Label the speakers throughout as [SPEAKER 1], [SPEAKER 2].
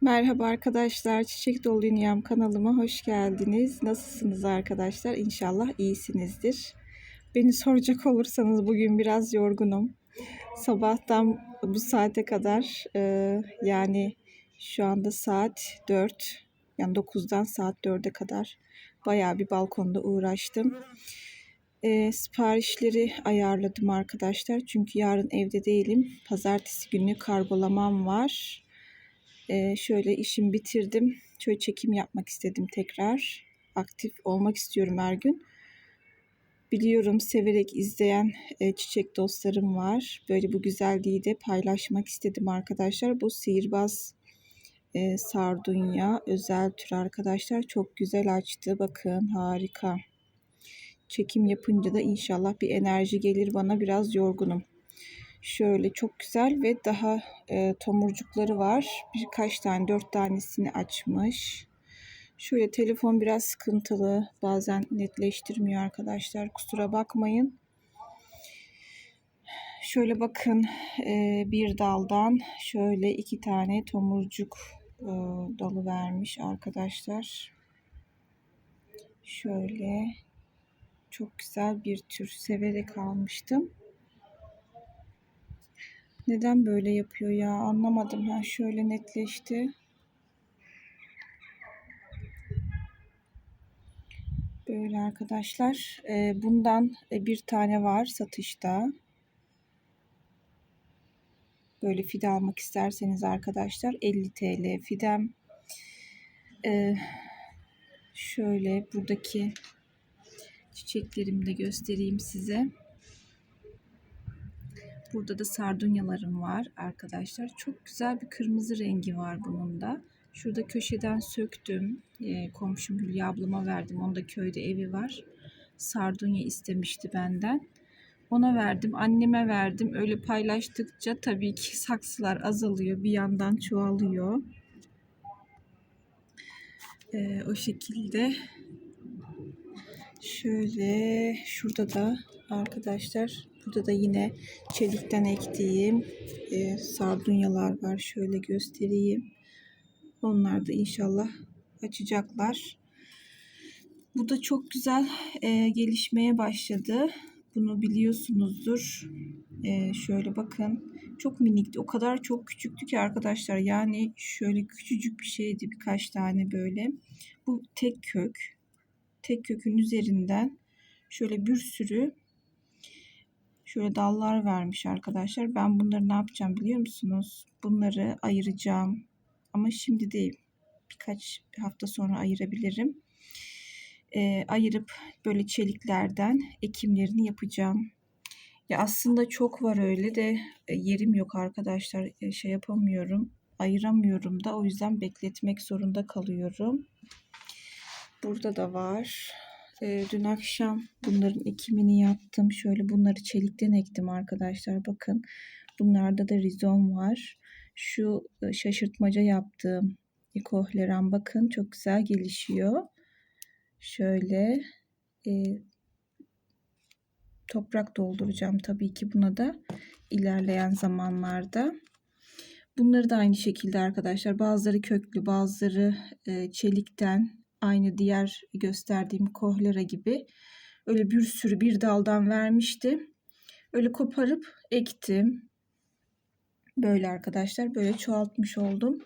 [SPEAKER 1] Merhaba arkadaşlar, Çiçek Dolu Dünyam kanalıma hoş geldiniz. Nasılsınız arkadaşlar? İnşallah iyisinizdir. Beni soracak olursanız bugün biraz yorgunum. Sabahtan bu saate kadar e, yani şu anda saat 4 yani 9'dan saat 4'e kadar bayağı bir balkonda uğraştım. E, siparişleri ayarladım arkadaşlar. Çünkü yarın evde değilim. Pazartesi günü kargolamam var. Ee, şöyle işimi bitirdim. Şöyle çekim yapmak istedim tekrar. Aktif olmak istiyorum her gün. Biliyorum severek izleyen e, çiçek dostlarım var. Böyle bu güzelliği de paylaşmak istedim arkadaşlar. Bu sihirbaz e, sardunya özel tür arkadaşlar. Çok güzel açtı. Bakın harika. Çekim yapınca da inşallah bir enerji gelir bana. Biraz yorgunum. Şöyle çok güzel ve daha e, tomurcukları var. Birkaç tane, dört tanesini açmış. Şöyle telefon biraz sıkıntılı. Bazen netleştirmiyor arkadaşlar. Kusura bakmayın. Şöyle bakın e, bir daldan şöyle iki tane tomurcuk e, dalı vermiş arkadaşlar. Şöyle çok güzel bir tür severek almıştım. Neden böyle yapıyor ya anlamadım. Ha şöyle netleşti. Böyle arkadaşlar. Ee, bundan e, bir tane var satışta. Böyle fide almak isterseniz arkadaşlar 50 TL fidem. Ee, şöyle buradaki çiçeklerimi de göstereyim size. Burada da sardunyalarım var arkadaşlar. Çok güzel bir kırmızı rengi var bunun da. Şurada köşeden söktüm. E, komşum Hülya ablama verdim. Onda köyde evi var. Sardunya istemişti benden. Ona verdim, anneme verdim. Öyle paylaştıkça tabii ki saksılar azalıyor. Bir yandan çoğalıyor. E, o şekilde. Şöyle şurada da arkadaşlar Burada da yine çelikten ektiğim e, sardunyalar var. Şöyle göstereyim. Onlar da inşallah açacaklar. Bu da çok güzel e, gelişmeye başladı. Bunu biliyorsunuzdur. E, şöyle bakın. Çok minikti. O kadar çok küçüktü ki arkadaşlar. Yani şöyle küçücük bir şeydi. Birkaç tane böyle. Bu tek kök. Tek kökün üzerinden şöyle bir sürü Şöyle dallar vermiş arkadaşlar. Ben bunları ne yapacağım biliyor musunuz? Bunları ayıracağım. Ama şimdi değil. Birkaç hafta sonra ayırabilirim. E, ayırıp böyle çeliklerden ekimlerini yapacağım. Ya aslında çok var öyle de e, yerim yok arkadaşlar. E, şey yapamıyorum. Ayıramıyorum da o yüzden bekletmek zorunda kalıyorum. Burada da var. E, dün akşam bunların ekimini yaptım. Şöyle bunları çelikten ektim arkadaşlar. Bakın bunlarda da rizom var. Şu e, şaşırtmaca yaptığım ikohleran bakın çok güzel gelişiyor. Şöyle e, toprak dolduracağım tabii ki buna da ilerleyen zamanlarda. Bunları da aynı şekilde arkadaşlar bazıları köklü bazıları e, çelikten Aynı diğer gösterdiğim kohlera gibi. Öyle bir sürü bir daldan vermişti. Öyle koparıp ektim. Böyle arkadaşlar böyle çoğaltmış oldum.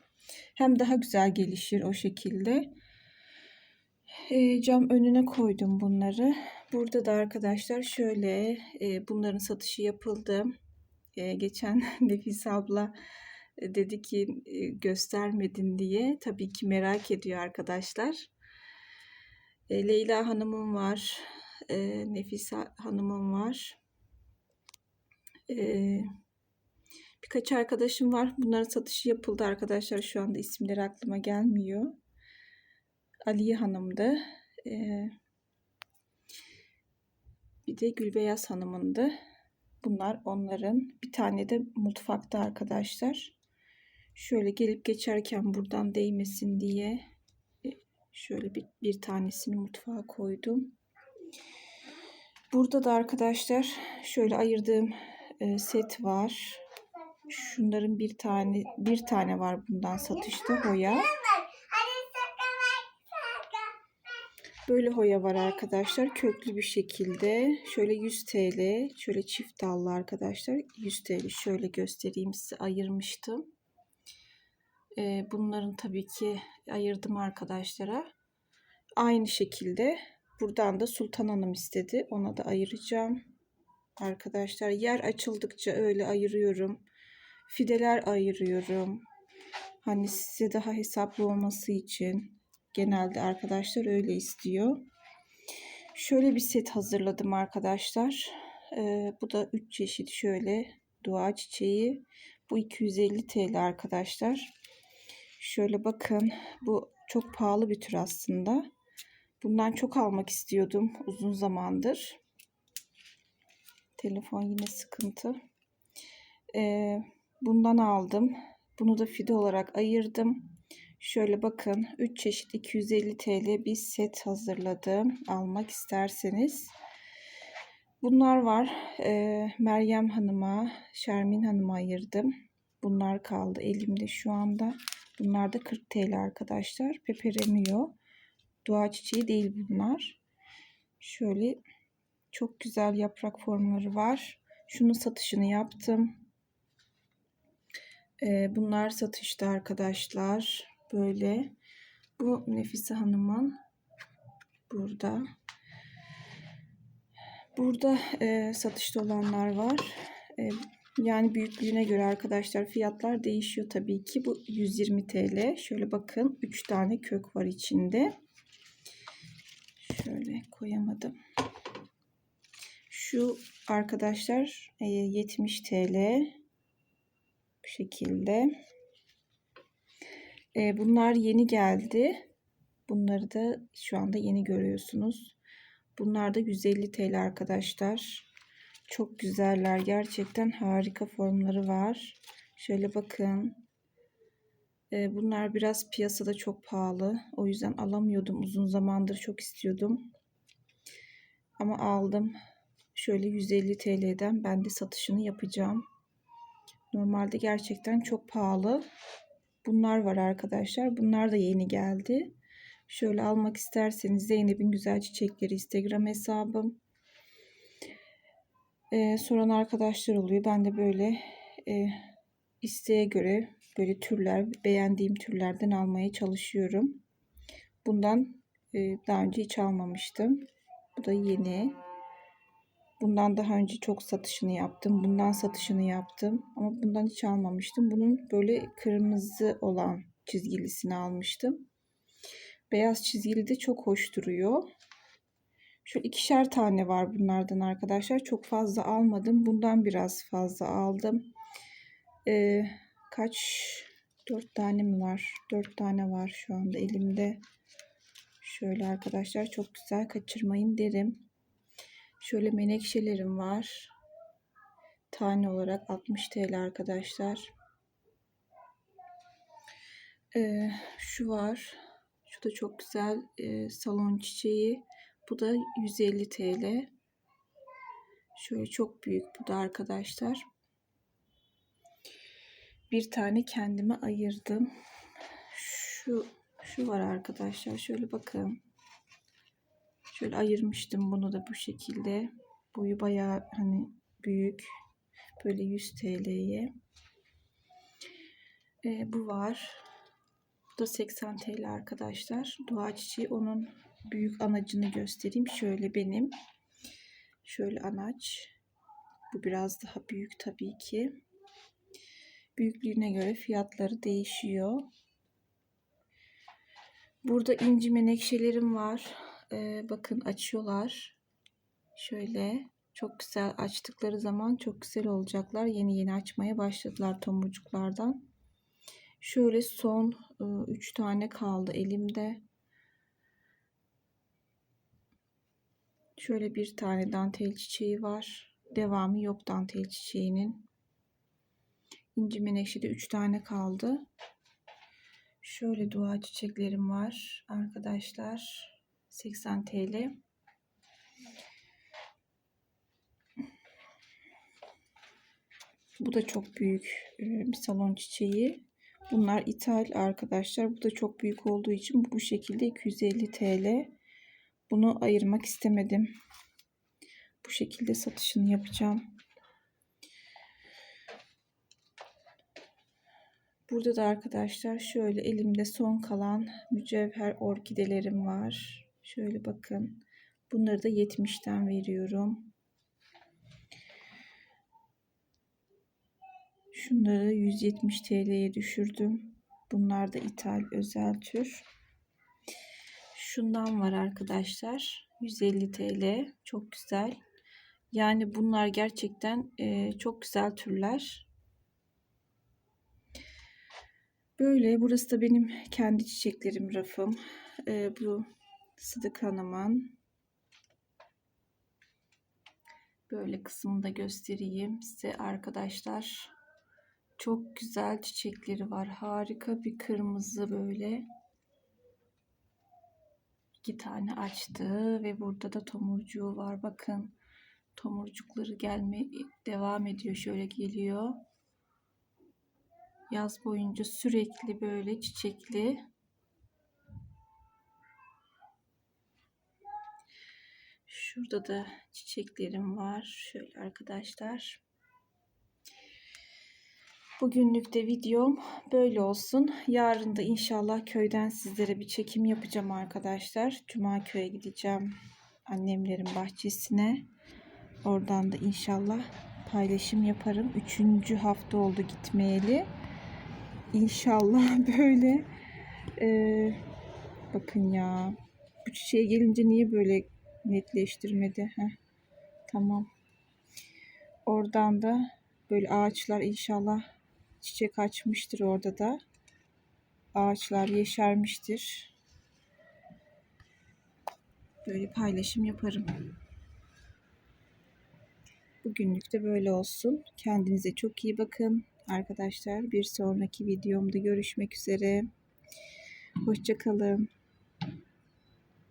[SPEAKER 1] Hem daha güzel gelişir o şekilde. E, cam önüne koydum bunları. Burada da arkadaşlar şöyle e, bunların satışı yapıldı. E, geçen Nefis abla e, dedi ki e, göstermedin diye. Tabii ki merak ediyor arkadaşlar. E, Leyla Hanım'ın var. E, Nefise Hanım'ın var. E, birkaç arkadaşım var. Bunların satışı yapıldı arkadaşlar. Şu anda isimleri aklıma gelmiyor. Aliye Hanım'dı. E, bir de Gülbeyaz Hanım'ındı. Bunlar onların. Bir tane de mutfakta arkadaşlar. Şöyle gelip geçerken buradan değmesin diye Şöyle bir, bir tanesini mutfağa koydum. Burada da arkadaşlar şöyle ayırdığım e, set var. Şunların bir tane bir tane var bundan satışta hoya. Böyle hoya var arkadaşlar. Köklü bir şekilde. Şöyle 100 TL. Şöyle çift dallı arkadaşlar. 100 TL. Şöyle göstereyim size. Ayırmıştım. Ee, bunların tabii ki ayırdım arkadaşlara. Aynı şekilde buradan da Sultan Hanım istedi. Ona da ayıracağım. Arkadaşlar yer açıldıkça öyle ayırıyorum. Fideler ayırıyorum. Hani size daha hesaplı olması için genelde arkadaşlar öyle istiyor. Şöyle bir set hazırladım arkadaşlar. Ee, bu da 3 çeşit şöyle dua çiçeği. Bu 250 TL arkadaşlar. Şöyle bakın bu çok pahalı bir tür aslında. Bundan çok almak istiyordum uzun zamandır. Telefon yine sıkıntı. Ee, bundan aldım. Bunu da fide olarak ayırdım. Şöyle bakın 3 çeşit 250 TL bir set hazırladım. Almak isterseniz. Bunlar var. Ee, Meryem Hanım'a, Şermin Hanım'a ayırdım. Bunlar kaldı elimde şu anda. Bunlar da 40 TL arkadaşlar. Peperemiyor. Dua çiçeği değil bunlar. Şöyle çok güzel yaprak formları var. Şunun satışını yaptım. Ee, bunlar satışta arkadaşlar. Böyle. Bu Nefise Hanım'ın burada. Burada e, satışta olanlar var. E, yani büyüklüğüne göre arkadaşlar fiyatlar değişiyor tabii ki. Bu 120 TL. Şöyle bakın 3 tane kök var içinde. Şöyle koyamadım. Şu arkadaşlar 70 TL. Bu şekilde. E, bunlar yeni geldi. Bunları da şu anda yeni görüyorsunuz. Bunlar da 150 TL arkadaşlar. Çok güzeller. Gerçekten harika formları var. Şöyle bakın. E, bunlar biraz piyasada çok pahalı. O yüzden alamıyordum. Uzun zamandır çok istiyordum. Ama aldım. Şöyle 150 TL'den ben de satışını yapacağım. Normalde gerçekten çok pahalı. Bunlar var arkadaşlar. Bunlar da yeni geldi. Şöyle almak isterseniz Zeynep'in Güzel Çiçekleri Instagram hesabım. Ee, soran arkadaşlar oluyor. Ben de böyle e, isteğe göre böyle türler, beğendiğim türlerden almaya çalışıyorum. Bundan e, daha önce hiç almamıştım. Bu da yeni. Bundan daha önce çok satışını yaptım. Bundan satışını yaptım. Ama bundan hiç almamıştım. Bunun böyle kırmızı olan çizgilisini almıştım. Beyaz çizgili de çok hoş duruyor. Şu ikişer tane var bunlardan arkadaşlar. Çok fazla almadım. Bundan biraz fazla aldım. Ee, kaç? Dört tane mi var? Dört tane var şu anda elimde. Şöyle arkadaşlar çok güzel kaçırmayın derim. Şöyle menekşelerim var. Tane olarak 60 TL arkadaşlar. Ee, şu var. Şu da çok güzel e, salon çiçeği. Bu da 150 TL. Şöyle çok büyük bu da arkadaşlar. Bir tane kendime ayırdım. Şu şu var arkadaşlar. Şöyle bakın. Şöyle ayırmıştım bunu da bu şekilde. Boyu bayağı hani büyük. Böyle 100 TL'ye. Ee, bu var. Bu da 80 TL arkadaşlar. Dua çiçeği onun büyük anacını göstereyim. Şöyle benim. Şöyle anaç. Bu biraz daha büyük tabii ki. Büyüklüğüne göre fiyatları değişiyor. Burada inci menekşelerim var. Ee, bakın açıyorlar. Şöyle çok güzel açtıkları zaman çok güzel olacaklar. Yeni yeni açmaya başladılar tomurcuklardan. Şöyle son 3 tane kaldı elimde. Şöyle bir tane dantel çiçeği var. Devamı yok dantel çiçeğinin. İnci menekşede 3 tane kaldı. Şöyle dua çiçeklerim var arkadaşlar. 80 TL. Bu da çok büyük e, bir salon çiçeği. Bunlar ithal arkadaşlar. Bu da çok büyük olduğu için bu şekilde 250 TL. Bunu ayırmak istemedim. Bu şekilde satışını yapacağım. Burada da arkadaşlar şöyle elimde son kalan mücevher orkidelerim var. Şöyle bakın. Bunları da 70'ten veriyorum. Şunları 170 TL'ye düşürdüm. Bunlar da ithal özel tür. Şundan var arkadaşlar. 150 TL. Çok güzel. Yani bunlar gerçekten e, çok güzel türler. Böyle. Burası da benim kendi çiçeklerim rafım. E, bu Sıdık Hanım'ın. Böyle kısmını da göstereyim size arkadaşlar. Çok güzel çiçekleri var. Harika bir kırmızı böyle. İki tane açtı ve burada da tomurcuğu var. Bakın tomurcukları gelme devam ediyor. Şöyle geliyor. Yaz boyunca sürekli böyle çiçekli. Şurada da çiçeklerim var. Şöyle arkadaşlar. Bugünlük de videom böyle olsun. Yarın da inşallah köyden sizlere bir çekim yapacağım arkadaşlar. Cuma köye gideceğim. Annemlerin bahçesine. Oradan da inşallah paylaşım yaparım. Üçüncü hafta oldu gitmeyeli. İnşallah böyle. Ee, bakın ya. Bu çiçeğe gelince niye böyle netleştirmedi? Heh, tamam. Oradan da böyle ağaçlar inşallah çiçek açmıştır orada da. Ağaçlar yeşermiştir. Böyle paylaşım yaparım. Bugünlük de böyle olsun. Kendinize çok iyi bakın. Arkadaşlar bir sonraki videomda görüşmek üzere. Hoşçakalın.